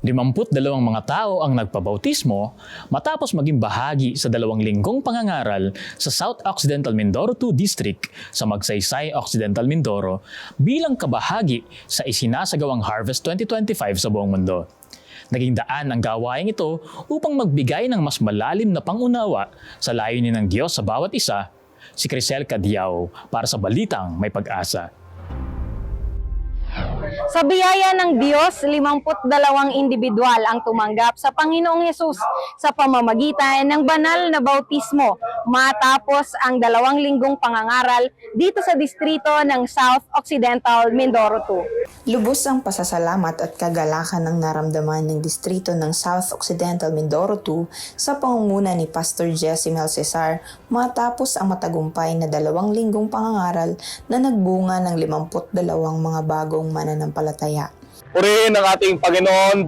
52 mga tao ang nagpabautismo matapos maging bahagi sa dalawang linggong pangangaral sa South Occidental Mindoro 2 District sa Magsaysay Occidental Mindoro bilang kabahagi sa isinasagawang Harvest 2025 sa buong mundo. Naging daan ang gawaing ito upang magbigay ng mas malalim na pangunawa sa layunin ng Diyos sa bawat isa, si Crisel Cadiao para sa Balitang May Pag-asa. Sa biyaya ng Diyos, 52 individual ang tumanggap sa Panginoong Hesus sa pamamagitan ng banal na bautismo matapos ang dalawang linggong pangangaral dito sa distrito ng South Occidental Mindoro 2. Lubos ang pasasalamat at kagalakan ng naramdaman ng distrito ng South Occidental Mindoro 2 sa pangunguna ni Pastor Jesse Mel Cesar matapos ang matagumpay na dalawang linggong pangangaral na nagbunga ng 52 mga bagong mananampalataya. Purihin ang ating Panginoon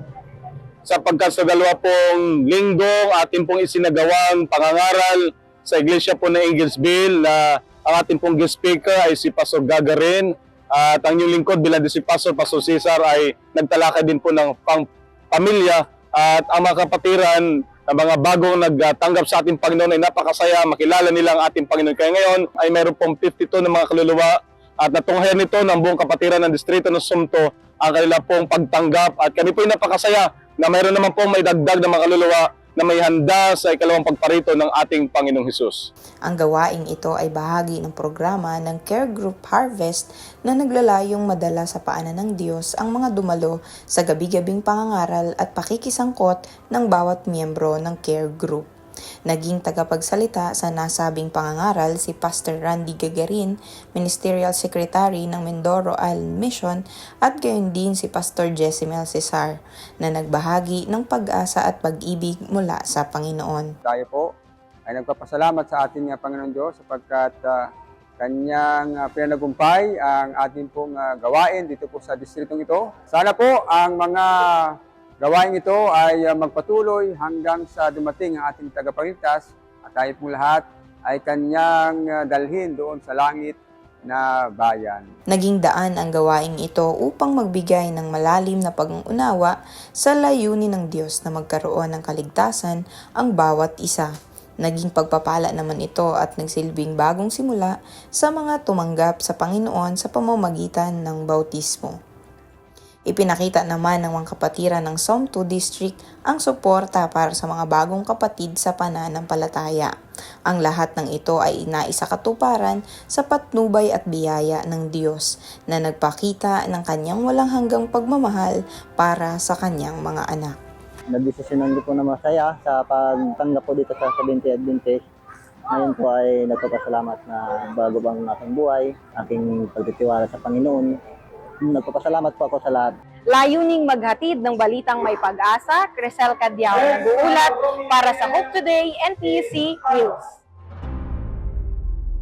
sa dalawa pong linggong ating pong isinagawang pangangaral sa iglesia po ng Eaglesville na ang ating pong guest speaker ay si Pastor Gagarin at ang inyong lingkod bilang si Pastor, Pastor Cesar ay nagtalakay din po ng pang pamilya at ang mga kapatiran na mga bagong nagtanggap sa ating Panginoon ay napakasaya, makilala nila ang ating Panginoon. Kaya ngayon ay mayroon pong 52 na mga kaluluwa at natunghayan nito ng buong kapatiran ng distrito ng Sumto ang kanila pong pagtanggap at kami po ay napakasaya na mayroon naman pong may dagdag na mga kaluluwa na may handa sa ikalawang pagparito ng ating Panginoong Hesus. Ang gawaing ito ay bahagi ng programa ng Care Group Harvest na naglalayong madala sa paanan ng Diyos ang mga dumalo sa gabi-gabing pangangaral at pakikisangkot ng bawat miyembro ng Care Group. Naging tagapagsalita sa nasabing pangangaral si Pastor Randy Gagarin, Ministerial Secretary ng Mindoro Island Mission at gayon din si Pastor Jesse Mel Cesar na nagbahagi ng pag-asa at pag-ibig mula sa Panginoon. tayo po ay nagpapasalamat sa ating Panginoon Diyos sapagkat uh, kanyang uh, pinanagumpay ang ating pong uh, gawain dito po sa distritong ito. Sana po ang mga gawain ito ay uh, magpatuloy hanggang sa dumating ang ating tagapagligtas at tayo pong lahat ay kanyang uh, dalhin doon sa langit na bayan. Naging daan ang gawaing ito upang magbigay ng malalim na pag-unawa sa layunin ng Diyos na magkaroon ng kaligtasan ang bawat isa. Naging pagpapala naman ito at nagsilbing bagong simula sa mga tumanggap sa Panginoon sa pamamagitan ng bautismo. Ipinakita naman ng mga kapatiran ng SOM 2 District ang suporta para sa mga bagong kapatid sa pananampalataya. Ang lahat ng ito ay inaisa katuparan sa patnubay at biyaya ng Diyos na nagpakita ng kanyang walang hanggang pagmamahal para sa kanyang mga anak. nagdesisyonan ko po na masaya sa pagtanggap ko dito sa 70 Adventist. Ngayon po ay nagpapasalamat na bago bang aking buhay, aking pagtitiwala sa Panginoon. Nagpapasalamat po ako sa lahat. Layuning maghatid ng balitang may pag-asa, Crisel Cadiao nag-uulat para sa Hope Today NTUC News.